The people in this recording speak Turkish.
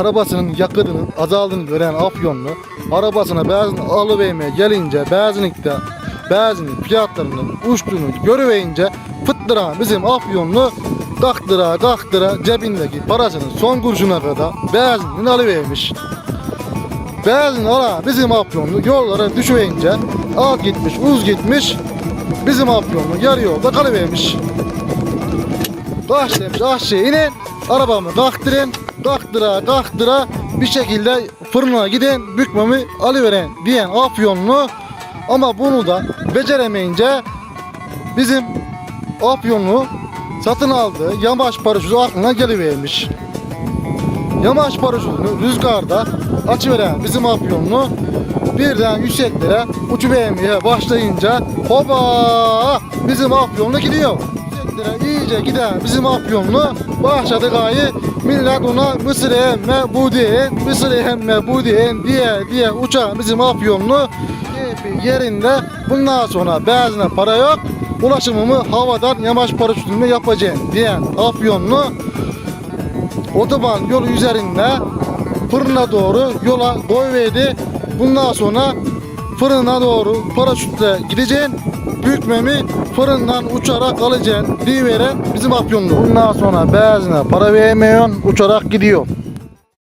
arabasının yakıtının azaldığını gören Afyonlu arabasına benzin alıvermeye gelince benzinlikte benzinin fiyatlarının uçtuğunu görüverince fıttıra bizim Afyonlu kaktıra kaktıra cebindeki parasının son kuruşuna kadar benzinini alıvermiş. Benzin ala bizim Afyonlu yollara düşüverince al gitmiş uz gitmiş bizim Afyonlu yarı yolda kalıvermiş. Kaç demiş aşağı inin arabamı kalktırın kalktıra kalktıra bir şekilde fırına gidin bükmemi alıveren diyen Afyonlu ama bunu da beceremeyince bizim Afyonlu satın aldığı yamaç paraşütü aklına gelivermiş. Yamaç paraşütünü rüzgarda açıveren bizim Afyonlu birden yükseklere uçuvermeye başlayınca hoba bizim Afyonlu gidiyor. Yükseklere iyice giden bizim Afyonlu başladı gayı millet ona Mısır emme bu değil Mısır değil diye diye uçan bizim Afyonlu yerinde. Bundan sonra benzine para yok ulaşımımı havadan yamaç paraşütümle yapacağım diyen Afyonlu otoban yolu üzerinde fırına doğru yola koyverdi. Bundan sonra fırına doğru paraşütle gideceksin. Bükmemi fırından uçarak alacaksın. Diveren bizim afyonlu. Bundan sonra benzine para vermiyorsun. Uçarak gidiyor.